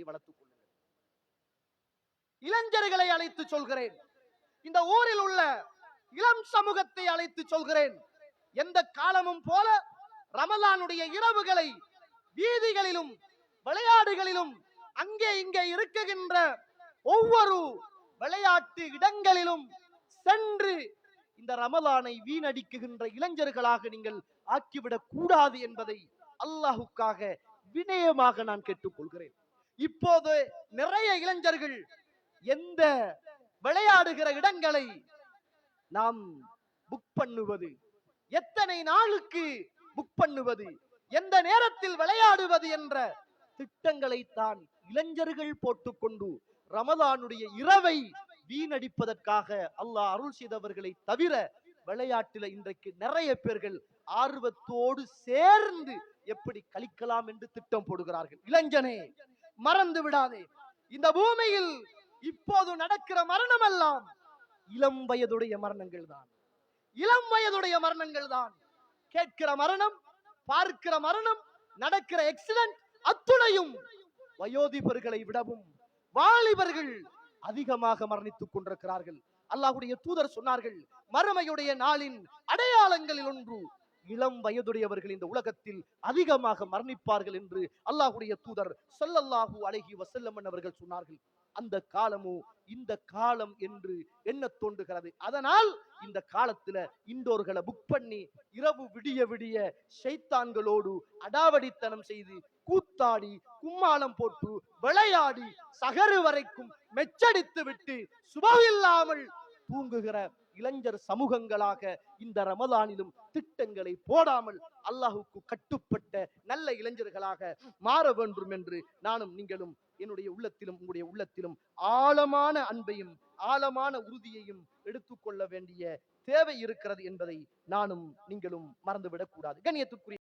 திட்டங்களை வளர்த்துக் கொள்ளுங்கள். இளைஞர்களை அழைத்து சொல்கிறேன். இந்த ஊரில் உள்ள இளம் சமூகத்தை அழைத்து சொல்கிறேன். எந்த காலமும் போல ரமலானுடைய இரவுகளை வீதிகளிலும் விளையாடுகளிலும் அங்கே இங்கே இருக்குகின்ற ஒவ்வொரு விளையாட்டு இடங்களிலும் சென்று இந்த ரமலானை வீணடிக்குகின்ற இளைஞர்களாக நீங்கள் ஆக்கிவிடக் கூடாது என்பதை அல்லாஹுக்காக வினயமாக நான் கேட்டுக்கொள்கிறேன். இப்போது நிறைய இளைஞர்கள் எந்த விளையாடுகிற இடங்களை நாம் புக் பண்ணுவது? எத்தனை நாளுக்கு புக் பண்ணுவது? எந்த நேரத்தில் விளையாடுவது என்ற திட்டங்களை தான் இளைஞர்கள் போட்டுக்கொண்டு ரமதானுடைய இரவை வீணடிப்பதற்காக அல்லாஹ் அருள் செய்தவர்களை தவிர விளையாட்டில இன்றைக்கு நிறைய பேர்கள் ஆர்வத்தோடு சேர்ந்து எப்படி கழிக்கலாம் என்று திட்டம் போடுகிறார்கள். இளைஞனே மறந்து விடாதே. இந்த பூமியில் இப்போது நடக்கிற மரணம் எல்லாம் இளம் வயதுடைய மரணங்கள் தான் இளம் வயதுடைய மரணங்கள் தான் கேட்கிற மரணம் பார்க்கிற மரணம் நடக்கிற எக்ஸிடென்ட் அத்துணையும் வயோதிபர்களை விடவும் வாலிபர்கள் அதிகமாக மரணித்துக் கொண்டிருக்கிறார்கள். அல்லாஹுடைய தூதர் சொன்னார்கள் மறுமையுடைய நாளின் அடையாளங்களில் ஒன்று இளம் வயதுடையவர்கள் இந்த உலகத்தில் அதிகமாக மரணிப்பார்கள் என்று அல்லாஹுடைய தூதர் ஸல்லல்லாஹு அழகி வஸல்லம் அவர்கள் சொன்னார்கள். அந்த காலமோ இந்த காலம் என்று என்ன தோன்றுகிறது. அதனால் இந்த காலத்துல இண்டோர்களை புக் பண்ணி இரவு விடிய விடிய சைத்தான்களோடு அடாவடித்தனம் செய்து கூத்தாடி கும்மாளம் போட்டு விளையாடி சகரு வரைக்கும் மெச்சடித்து விட்டு சுபமில்லாமல் தூங்குகிற இளைஞர் சமூகங்களாக இந்த ரமதானிலும் திட்டங்களை போடாமல் அல்லாஹுக்கு கட்டுப்பட்ட நல்ல இளைஞர்களாக மாற வேண்டும் என்று நானும் நீங்களும் என்னுடைய உள்ளத்திலும் உங்களுடைய உள்ளத்திலும் ஆழமான அன்பையும் ஆழமான உறுதியையும் எடுத்துக்கொள்ள வேண்டிய தேவை இருக்கிறது என்பதை நானும் நீங்களும் மறந்துவிடக் கூடாது கண்ணியத்துக்குரிய